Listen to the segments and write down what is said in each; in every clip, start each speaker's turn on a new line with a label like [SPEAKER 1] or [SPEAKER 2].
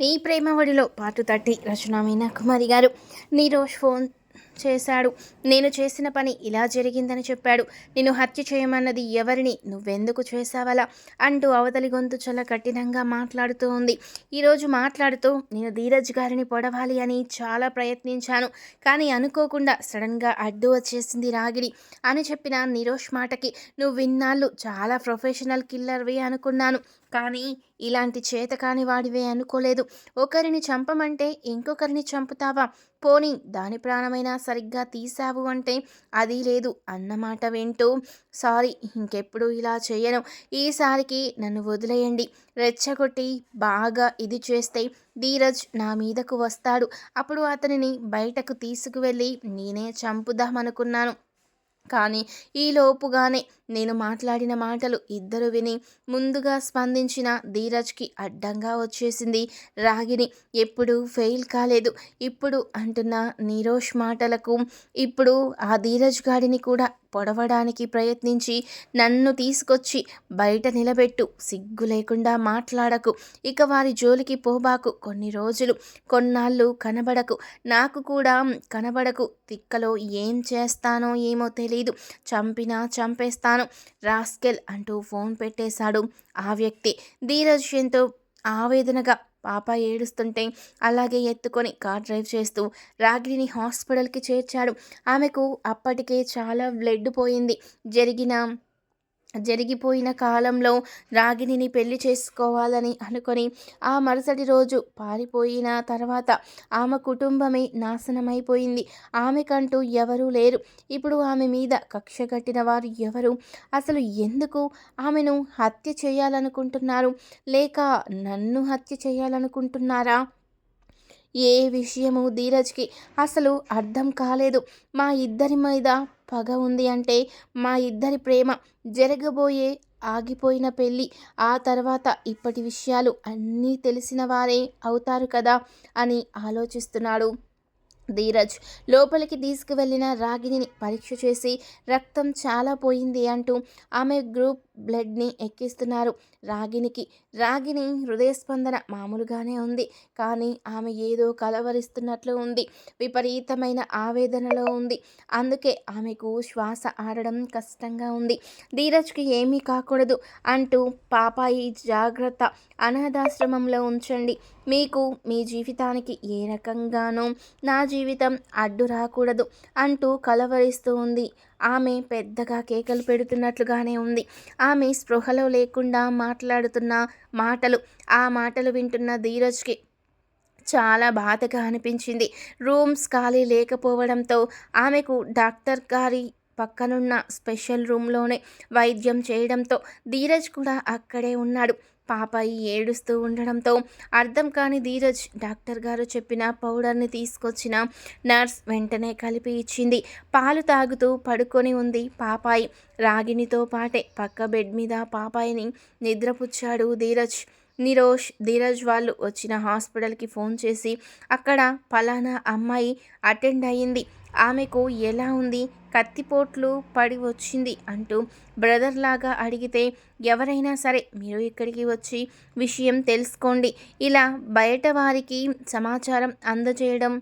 [SPEAKER 1] నీ ప్రేమ ఒడిలో పాటు తట్టి రచన మీనా కుమారి గారు. నీరోజ్ ఫోన్ చేశాడు. నేను చేసిన పని ఇలా జరిగిందని చెప్పాడు. నిన్ను హత్య చేయమన్నది ఎవరిని? నువ్వెందుకు చేసావలా అంటూ అవతలి గొంతు చాలా కఠినంగా మాట్లాడుతూ ఉంది. ఈరోజు మాట్లాడుతూ నేను ధీరజ్ గారిని పొడవాలి అని చాలా ప్రయత్నించాను. కానీ అనుకోకుండా సడన్గా అడ్డు వచ్చేసింది రాగిడి అని చెప్పిన నిరోష్ మాటకి నువ్వు విన్నాళ్ళు చాలా ప్రొఫెషనల్ కిల్లర్వి అనుకున్నాను. కానీ ఇలాంటి చేతకాని వాడివే అనుకోలేదు. ఒకరిని చంపమంటే ఇంకొకరిని చంపుతావా? పోనీ దాని ప్రాణమైనా సరిగ్గా తీసావు అంటే అది లేదు అన్నమాట వింటూ సారీ ఇంకెప్పుడు ఇలా చేయను. ఈసారికి నన్ను వదిలేయండి. రెచ్చగొట్టి బాగా ఇది చేస్తే ధీరజ్ నా మీదకు వస్తాడు. అప్పుడు అతనిని బయటకు తీసుకువెళ్ళి నేనే చంపుదామనుకున్నాను. కానీ ఈలోపుగానే నేను మాట్లాడిన మాటలు ఇద్దరు విని ముందుగా స్పందించిన ధీరజ్కి అడ్డంగా వచ్చేసింది. రాగిని ఎప్పుడు ఫెయిల్ కాలేదు. ఇప్పుడు అంటున్న నీరోష్ మాటలకు ఇప్పుడు ఆ ధీరజ్ గాడిని కూడా పొడవడానికి ప్రయత్నించి నన్ను తీసుకొచ్చి బయట నిలబెట్టు. సిగ్గు లేకుండా మాట్లాడకు. ఇక వారి జోలికి పోబాకు. కొన్ని రోజులు కొన్నాళ్ళు కనబడకు. నాకు కూడా కనబడకు. తిక్కలో ఏం చేస్తానో ఏమో తెలీదు. చంపినా చంపేస్తాను. రాస్కెల్ అంటూ ఫోన్ పెట్టేశాడు ఆ వ్యక్తి. ధీరజ్ ఎంతో ఆవేదనగా పాప ఏడుస్తుంటే అలాగే ఎత్తుకొని కార్ డ్రైవ్ చేస్తూ రాగిణిని హాస్పిటల్కి చేర్చాడు. ఆమెకు అప్పటికే చాలా బ్లడ్ పోయింది. జరిగిన జరిగిపోయిన కాలంలో రాగిణిని పెళ్ళి చేసుకోవాలని అనుకొని ఆ మరుసటి రోజు పారిపోయిన తర్వాత ఆమె కుటుంబమే నాశనమైపోయింది. ఆమెకంటూ ఎవరూ లేరు. ఇప్పుడు ఆమె మీద కక్ష కట్టిన వారు ఎవరు? అసలు ఎందుకు ఆమెను హత్య చేయాలనుకుంటున్నారు? లేక నన్ను హత్య చేయాలనుకుంటున్నారా? ఏ విషయము ధీరజ్కి అసలు అర్థం కాలేదు. మా ఇద్దరి మీద పగ ఉంది అంటే మా ఇద్దరి ప్రేమ జరగబోయే ఆగిపోయిన పెళ్ళి ఆ తర్వాత ఇప్పటి విషయాలు అన్నీ తెలిసిన వారే అవుతారు కదా అని ఆలోచిస్తున్నాడు ధీరజ్. లోపలికి తీసుకువెళ్ళిన రాగిణిని పరీక్ష చేసి రక్తం చాలా పోయింది అంటూ ఆమె గ్రూప్ బ్లడ్ని ఎక్కిస్తున్నారు. రాగినికి రాగిని హృదయస్పందన మామూలుగానే ఉంది. కానీ ఆమె ఏదో కలవరిస్తున్నట్లు ఉంది. విపరీతమైన ఆవేదనలో ఉంది. అందుకే ఆమెకు శ్వాస ఆడడం కష్టంగా ఉంది. ధీరజ్కి ఏమీ కాకూడదు అంటూ పాపాయి జాగ్రత్త అనాథాశ్రమంలో ఉంచండి. మీకు మీ జీవితానికి ఏ రకంగానూ నా జీవితం అడ్డు రాకూడదు అంటూ కలవరిస్తూ ఉంది. ఆమె పెద్దగా కేకలు పెడుతున్నట్లుగానే ఉంది. ఆమె స్పృహలో లేకుండా మాట్లాడుతున్న మాటలు ఆ మాటలు వింటున్న ధీరజ్కి చాలా బాధగా అనిపించింది. రూమ్స్ ఖాళీ లేకపోవడంతో ఆమెకు డాక్టర్ గారి పక్కనున్న స్పెషల్ రూమ్లోనే వైద్యం చేయడంతో ధీరజ్ కూడా అక్కడే ఉన్నాడు. పాపాయి ఏడుస్తూ ఉండడంతో అర్థం కాని ధీరజ్ డాక్టర్ గారు చెప్పిన పౌడర్ని తీసుకొచ్చిన నర్స్ వెంటనే కలిపి ఇచ్చింది. పాలు తాగుతూ పడుకొని ఉంది పాపాయి. రాగినితో పాటే పక్క బెడ్ మీద పాపాయిని నిద్రపుచ్చాడు ధీరజ్. నిరోష్ ధీరజ్ వాళ్ళు వచ్చిన హాస్పిటల్కి ఫోన్ చేసి అక్కడ ఫలానా అమ్మాయి అటెండ్ అయ్యింది. ఆమెకు ఎలా ఉంది? కత్తిపోట్లు పడి వచ్చింది అంటూ బ్రదర్ లాగా అడిగితే ఎవరైనా సరే మీరు ఇక్కడికి వచ్చి విషయం తెలుసుకోండి. ఇలా బయట వారికి సమాచారం అందజేయడం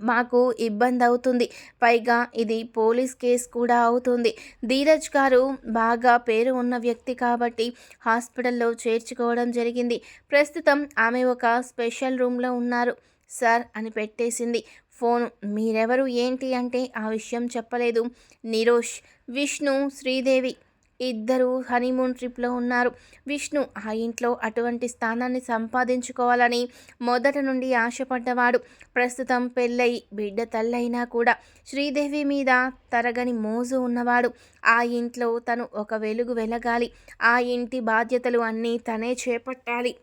[SPEAKER 1] మాకు ఇబ్బంది అవుతుంది పైగా ఇది పోలీస్ కేసు కూడా అవుతుంది. ధీరజ్ గారు బాగా పేరు ఉన్న వ్యక్తి కాబట్టి హాస్పిటల్లో చేర్చుకోవడం జరిగింది. ప్రస్తుతం ఆమె ఒక స్పెషల్ రూమ్లో ఉన్నారు. సార్ అని పెట్టేసింది. ఫోన్ మీరెవరు ఏంటి అంటే ఆ విషయం చెప్పలేదు. నిరోష్ విష్ణు శ్రీదేవి. ఇద్దరు హనీమూన్ ట్రిప్లో ఉన్నారు. విష్ణు ఆ ఇంట్లో అటువంటి స్థానాన్ని సంపాదించుకోవాలని మొదట నుండి ఆశపడ్డవాడు. ప్రస్తుతం పెళ్ళై బిడ్డ తల్లైనా కూడా శ్రీదేవి మీద తరగని మోజు ఉన్నవాడు. ఆ ఇంట్లో తను ఒక వెలుగు వెలగాలి. ఆ ఇంటి బాధ్యతలు అన్నీ తనే చేపట్టాలి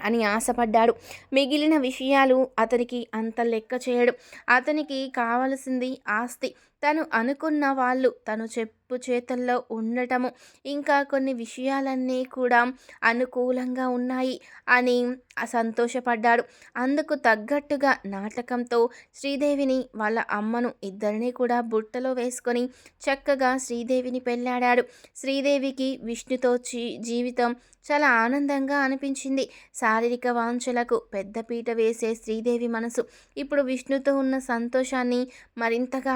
[SPEAKER 1] అని ఆశపడ్డాడు. మిగిలిన విషయాలు అతనికి అంత లెక్క చేయడు. అతనికి కావలసింది ఆస్తి. తను అనుకున్న వాళ్ళు తను చెప్పు చేతుల్లో చేతల్లో ఉండటము. ఇంకా కొన్ని విషయాలన్నీ కూడా అనుకూలంగా ఉన్నాయి అని సంతోషపడ్డాడు. అందుకు తగ్గట్టుగా నాటకంతో శ్రీదేవిని వాళ్ళ అమ్మను ఇద్దరిని కూడా బుట్టలో వేసుకొని చక్కగా శ్రీదేవిని పెళ్ళాడాడు శ్రీదేవికి విష్ణుతో జీవితం చాలా ఆనందంగా అనిపించింది. శారీరక వాంఛలకు పెద్దపీట వేసే శ్రీదేవి మనసు. ఇప్పుడు విష్ణుతో ఉన్న సంతోషాన్ని మరింతగా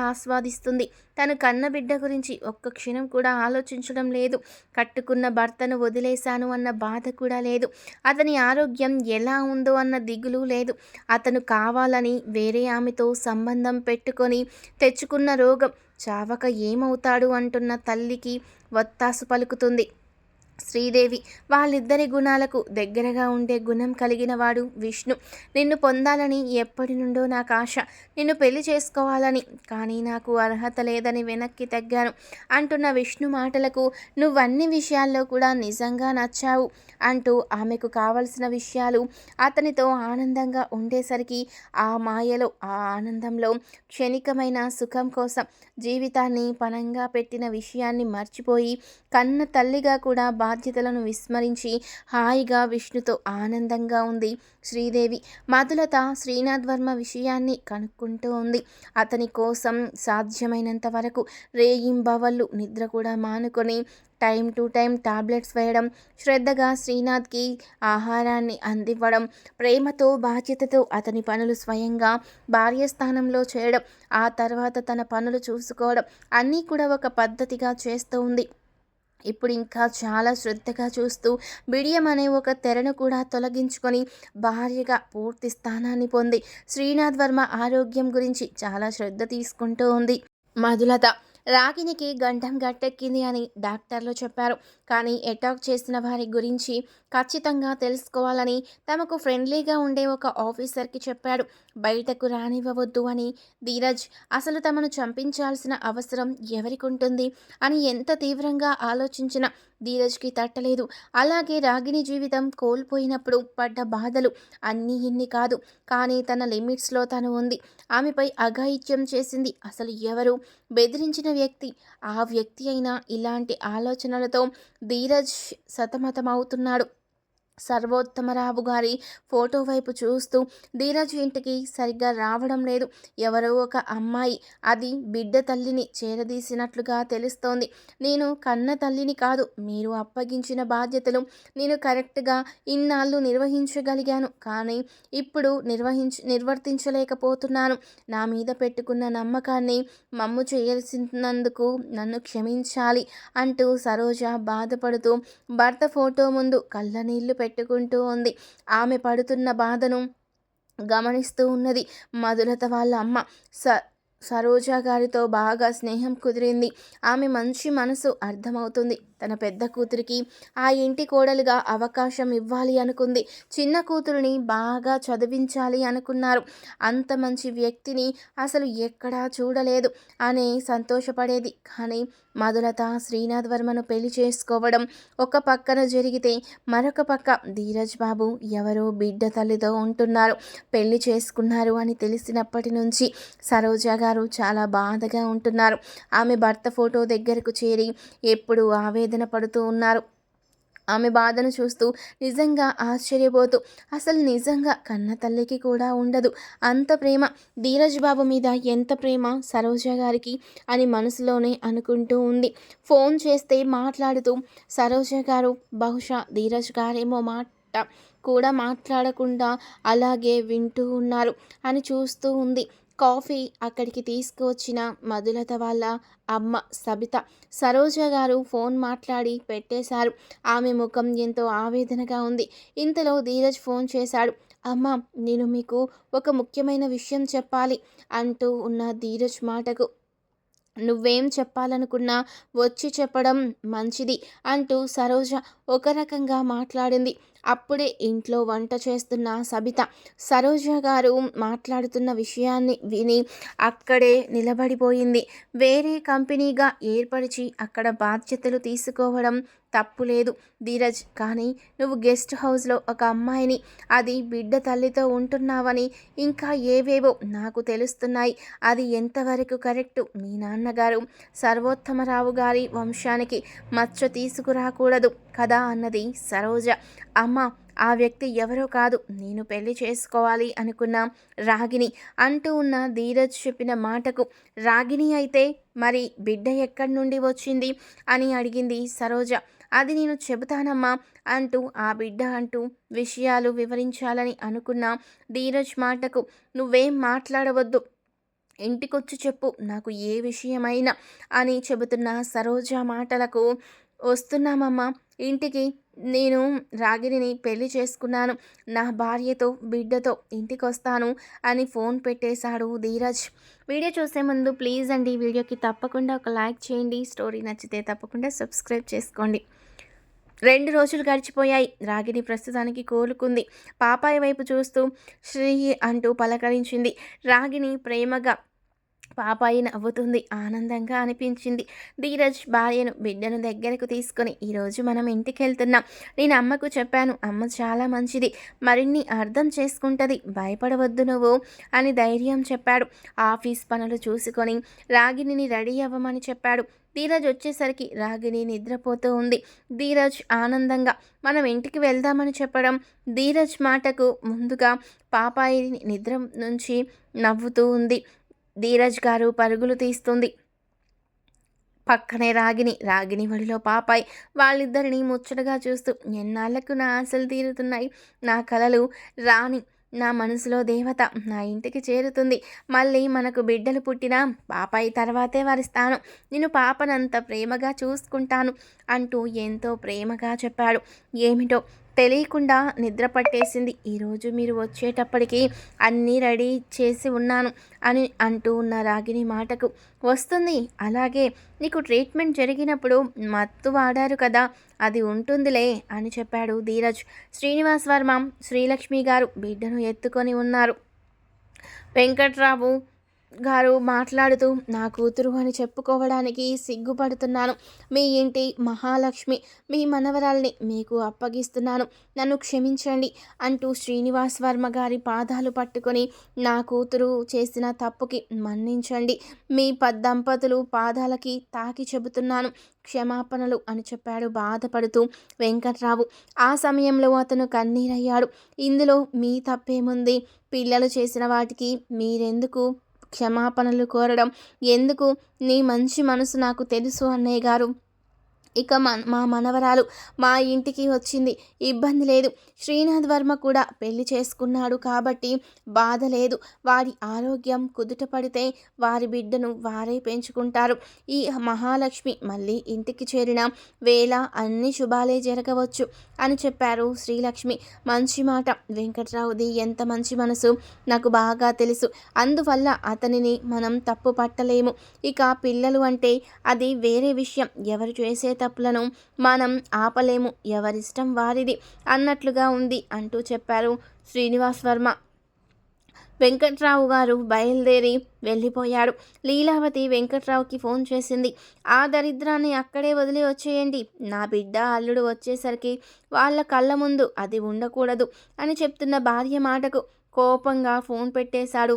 [SPEAKER 1] ఆస్వాదిస్తుంది తను కన్న బిడ్డ గురించి ఒక్క క్షణం కూడా ఆలోచించడం లేదు. కట్టుకున్న భర్తను వదిలేశాను అన్న బాధ కూడా లేదు. అతని ఆరోగ్యం ఎలా ఉందో అన్న దిగులు లేదు. అతను కావాలని వేరే ఆమెతో సంబంధం పెట్టుకొని తెచ్చుకున్న రోగం. చావక ఏమవుతాడు అంటున్న తల్లికి వత్తాసు పలుకుతుంది. శ్రీదేవి వాళ్ళిద్దరి గుణాలకు దగ్గరగా ఉండే గుణం కలిగిన వాడు విష్ణు. నిన్ను పొందాలని ఎప్పటి నుండో నాకు ఆశ. నిన్ను పెళ్ళి చేసుకోవాలని కానీ నాకు అర్హత లేదని వెనక్కి తగ్గాను. అంటున్న విష్ణు మాటలకు నువ్వన్ని విషయాల్లో కూడా నిజంగా నచ్చావు అంటూ ఆమెకు కావలసిన విషయాలు అతనితో ఆనందంగా ఉండేసరికి ఆ మాయలో ఆ ఆనందంలో క్షణికమైన సుఖం కోసం జీవితాన్ని పనంగా పెట్టిన విషయాన్ని మర్చిపోయి కన్న తల్లిగా కూడా బా బాధ్యతలను విస్మరించి హాయిగా విష్ణుతో ఆనందంగా ఉంది. శ్రీదేవి మధులత శ్రీనాథ్ వర్మ విషయాన్ని కనుక్కుంటూ ఉంది. అతని కోసం సాధ్యమైనంత వరకు రేయింబవళ్ళు నిద్ర కూడా మానుకొని టైం టు టైం టాబ్లెట్స్ వేయడం శ్రద్ధగా శ్రీనాథ్కి ఆహారాన్ని అందివ్వడం ప్రేమతో బాధ్యతతో అతని పనులు స్వయంగా భార్య స్థానంలో చేయడం ఆ తర్వాత తన పనులు చూసుకోవడం అన్నీ కూడా ఒక పద్ధతిగా చేస్తూ ఉంది. ఇప్పుడు ఇంకా చాలా శ్రద్ధగా చూస్తూ బిడియం అనే ఒక తెరను కూడా తొలగించుకొని భార్యగా పూర్తి స్థానాన్ని పొంది శ్రీనాథ్ వర్మ ఆరోగ్యం గురించి చాలా శ్రద్ధ తీసుకుంటూ ఉంది. మధులత రాగినికి గంటం గట్టెక్కింది అని డాక్టర్లు చెప్పారు. కానీ అటాక్ చేసిన వారి గురించి ఖచ్చితంగా తెలుసుకోవాలని తమకు ఫ్రెండ్లీగా ఉండే ఒక ఆఫీసర్కి చెప్పాడు. బయటకు రానివ్వవద్దు అని ధీరజ్ అసలు తమను చంపించాల్సిన అవసరం ఎవరికి ఉంటుంది అని ఎంత తీవ్రంగా ఆలోచించిన ధీరజ్కి తట్టలేదు. అలాగే రాగిణి జీవితం కోల్పోయినప్పుడు పడ్డ బాధలు అన్నీ ఇన్ని కాదు. కానీ తన లిమిట్స్లో తను ఉంది. ఆమెపై అఘాయిత్యం చేసింది. అసలు ఎవరు? బెదిరించిన వ్యక్తి. ఆ వ్యక్తి అయినా ఇలాంటి ఆలోచనలతో ధీరజ్ సతమతమవుతున్నాడు. సర్వోత్తమరావు గారి ఫోటో వైపు చూస్తూ ధీరజ్ ఇంటికి సరిగ్గా రావడం లేదు. ఎవరో ఒక అమ్మాయి అది బిడ్డ తల్లిని చేరదీసినట్లుగా తెలుస్తోంది. నేను కన్న తల్లిని కాదు మీరు అప్పగించిన బాధ్యతలు నేను కరెక్ట్గా ఇన్నాళ్ళు నిర్వహించగలిగాను. కానీ ఇప్పుడు నిర్వహించ నిర్వర్తించలేకపోతున్నాను. నా మీద పెట్టుకున్న నమ్మకాన్ని మమ్ము చేయాల్సినందుకు నన్ను క్షమించాలి అంటూ సరోజ బాధపడుతూ భర్త ఫోటో ముందు కళ్ళనీళ్ళు పెట్టుకుంటూ ఉంది. ఆమె పడుతున్న బాధను గమనిస్తూ ఉన్నది. మధులత వాళ్ళ అమ్మ స సరోజా గారితో బాగా స్నేహం కుదిరింది. ఆమె మంచి మనసు అర్థమవుతుంది. తన పెద్ద కూతురికి ఆ ఇంటి కోడలుగా అవకాశం ఇవ్వాలి అనుకుంది. చిన్న కూతురుని బాగా చదివించాలి అనుకున్నారు. అంత మంచి వ్యక్తిని అసలు ఎక్కడా చూడలేదు. అని సంతోషపడేది. కానీ మధులత శ్రీనాథ్ వర్మను పెళ్ళి చేసుకోవడం ఒక పక్కన జరిగితే మరొక పక్క ధీరజ్ బాబు ఎవరో బిడ్డ తల్లితో ఉంటున్నారు. పెళ్ళి చేసుకున్నారు అని తెలిసినప్పటి నుంచి సరోజ గారు చాలా బాధగా ఉంటున్నారు. ఆమె భర్త ఫోటో దగ్గరకు చేరి ఎప్పుడు ఆవేదన ఆవేదన పడుతూ ఉన్నారు. ఆమె బాధను చూస్తూ నిజంగా ఆశ్చర్యపోతూ అసలు నిజంగా కన్న తల్లికి కూడా ఉండదు. అంత ప్రేమ. ధీరజ్ బాబు మీద ఎంత ప్రేమ సరోజ గారికి అని మనసులోనే అనుకుంటూ ఉంది. ఫోన్ చేస్తే మాట్లాడుతూ సరోజ గారు బహుశా ధీరజ్ గారేమో మాట కూడా మాట్లాడకుండా అలాగే వింటూ ఉన్నారు అని చూస్తూ ఉంది. కాఫీ అక్కడికి తీసుకువచ్చిన మధులత వాళ్ళ అమ్మ సబిత. సరోజ గారు ఫోన్ మాట్లాడి పెట్టేశారు. ఆమె ముఖం ఎంతో ఆవేదనగా ఉంది. ఇంతలో ధీరజ్ ఫోన్ చేశాడు. అమ్మ నేను మీకు ఒక ముఖ్యమైన విషయం చెప్పాలి అంటూ ఉన్న ధీరజ్ మాటకు. నువ్వేం చెప్పాలనుకున్నా వచ్చి చెప్పడం మంచిది అంటూ సరోజ ఒక రకంగా మాట్లాడింది. అప్పుడే ఇంట్లో వంట చేస్తున్న సబిత సరోజ గారు మాట్లాడుతున్న విషయాన్ని విని అక్కడే నిలబడిపోయింది. వేరే కంపెనీగా ఏర్పరిచి అక్కడ బాధ్యతలు తీసుకోవడం తప్పు లేదు ధీరజ్. కానీ నువ్వు గెస్ట్ హౌస్లో ఒక అమ్మాయిని అది బిడ్డ తల్లితో ఉంటున్నావని ఇంకా ఏవేవో నాకు తెలుస్తున్నాయి. అది ఎంతవరకు కరెక్టు? మీ నాన్నగారు సర్వోత్తమరావు గారి వంశానికి మచ్చ తీసుకురాకూడదు. కదా అన్నది సరోజ. అమ్మ ఆ వ్యక్తి ఎవరో కాదు నేను పెళ్ళి చేసుకోవాలి అనుకున్న రాగిని అంటూ ఉన్న ధీరజ్ చెప్పిన మాటకు రాగిని అయితే మరి బిడ్డ ఎక్కడి నుండి వచ్చింది అని అడిగింది సరోజ. అది నేను చెబుతానమ్మా అంటూ ఆ బిడ్డ అంటూ విషయాలు వివరించాలని అనుకున్న ధీరజ్ మాటకు నువ్వేం మాట్లాడవద్దు ఇంటికొచ్చి చెప్పు నాకు ఏ విషయమైనా అని చెబుతున్న సరోజ మాటలకు వస్తున్నామమ్మా. ఇంటికి నేను రాగిణిని పెళ్ళి చేసుకున్నాను. నా భార్యతో బిడ్డతో ఇంటికి వస్తాను అని ఫోన్ పెట్టేశాడు ధీరజ్. వీడియో చూసే ముందు ప్లీజ్ అండి వీడియోకి తప్పకుండా ఒక లైక్ చేయండి. స్టోరీ నచ్చితే తప్పకుండా సబ్స్క్రైబ్ చేసుకోండి. రెండు రోజులు గడిచిపోయాయి. రాగిణి ప్రస్తుతానికి కోలుకుంది. పాపాయి వైపు చూస్తూ శ్రీ అంటూ పలకరించింది. రాగిణి ప్రేమగా పాపాయి నవ్వుతుంది ఆనందంగా అనిపించింది. ధీరజ్ భార్యను బిడ్డను దగ్గరకు తీసుకొని ఈరోజు మనం ఇంటికి వెళ్తున్నాం నేను అమ్మకు చెప్పాను అమ్మ చాలా మంచిది. మరిన్ని అర్థం చేసుకుంటుంది. భయపడవద్దు నువ్వు అని ధైర్యం చెప్పాడు. ఆఫీస్ పనులు చూసుకొని రాగిణిని రెడీ అవ్వమని చెప్పాడు. ధీరజ్ వచ్చేసరికి రాగిణి నిద్రపోతూ ఉంది. ధీరజ్ ఆనందంగా మనం ఇంటికి వెళ్దామని చెప్పడం. ధీరజ్ మాటకు ముందుగా పాపాయిని నిద్ర నుంచి నవ్వుతూ ఉంది. ధీరజ్ గారు పరుగులు తీస్తుంది. పక్కనే రాగిని రాగిని ఒడిలో పాపాయి. వాళ్ళిద్దరిని ముచ్చటగా చూస్తూ ఎన్నాళ్ళకు నా ఆశలు తీరుతున్నాయి? నా కలలు రాణి నా మనసులో దేవత నా ఇంటికి చేరుతుంది. మళ్ళీ మనకు బిడ్డలు పుట్టినా పాపాయి తర్వాతే వరిస్తాను నేను పాపనంత ప్రేమగా చూసుకుంటాను అంటూ ఎంతో ప్రేమగా చెప్పాడు. ఏమిటో తెలియకుండా నిద్ర పట్టేసింది. ఈరోజు మీరు వచ్చేటప్పటికి అన్నీ రెడీ చేసి ఉన్నాను అని అంటూ ఉన్న రాగిని మాటకు వస్తుంది. అలాగే నీకు ట్రీట్మెంట్ జరిగినప్పుడు మత్తు వాడారు కదా అది ఉంటుందిలే అని చెప్పాడు ధీరజ్. శ్రీనివాస్ వర్మ శ్రీలక్ష్మి గారు బిడ్డను ఎత్తుకొని ఉన్నారు. వెంకట్రావు గారు మాట్లాడుతూ నా కూతురు అని చెప్పుకోవడానికి సిగ్గుపడుతున్నాను. మీ ఇంటి మహాలక్ష్మి మీ మనవరాల్ని మీకు అప్పగిస్తున్నాను. నన్ను క్షమించండి అంటూ శ్రీనివాస్ వర్మ గారి పాదాలు పట్టుకొని నా కూతురు చేసిన తప్పుకి మన్నించండి. మీ దంపతులు పాదాలకి తాకి చెబుతున్నాను. క్షమాపణలు అని చెప్పాడు బాధపడుతూ వెంకట్రావు. ఆ సమయంలో అతను కన్నీరయ్యాడు. ఇందులో మీ తప్పేముంది? పిల్లలు చేసిన వాటికి మీరెందుకు క్షమాపణలు కోరడం. ఎందుకు? నీ మంచి మనసు నాకు తెలుసు అన్నయ్య గారు. ఇక మా మనవరాలు మా ఇంటికి వచ్చింది. ఇబ్బంది లేదు. శ్రీనాథ్ వర్మ కూడా పెళ్ళి చేసుకున్నాడు కాబట్టి బాధ లేదు. వారి ఆరోగ్యం కుదుట పడితే వారి బిడ్డను వారే పెంచుకుంటారు. ఈ మహాలక్ష్మి మళ్ళీ ఇంటికి చేరిన వేళ అన్ని శుభాలే జరగవచ్చు అని చెప్పారు శ్రీలక్ష్మి. మంచి మాట. వెంకట్రావుది ఎంత మంచి మనసు నాకు బాగా తెలుసు. అందువల్ల అతనిని మనం తప్పు పట్టలేము. ఇక పిల్లలు అంటే అది వేరే విషయం. ఎవరు చేసే తప్పులను మనం ఆపలేము ఎవరిష్టం వారిది అన్నట్లుగా ఉంది అంటూ చెప్పారు శ్రీనివాస్ వర్మ. వెంకట్రావు గారు బయలుదేరి వెళ్ళిపోయాడు లీలావతి వెంకట్రావుకి ఫోన్ చేసింది ఆ దరిద్రాన్ని అక్కడే వదిలి వచ్చేయండి. నా బిడ్డ అల్లుడు వచ్చేసరికి వాళ్ళ కళ్ళ ముందు అది ఉండకూడదు అని చెప్తున్న భార్య మాటకు కోపంగా ఫోన్ పెట్టేశాడు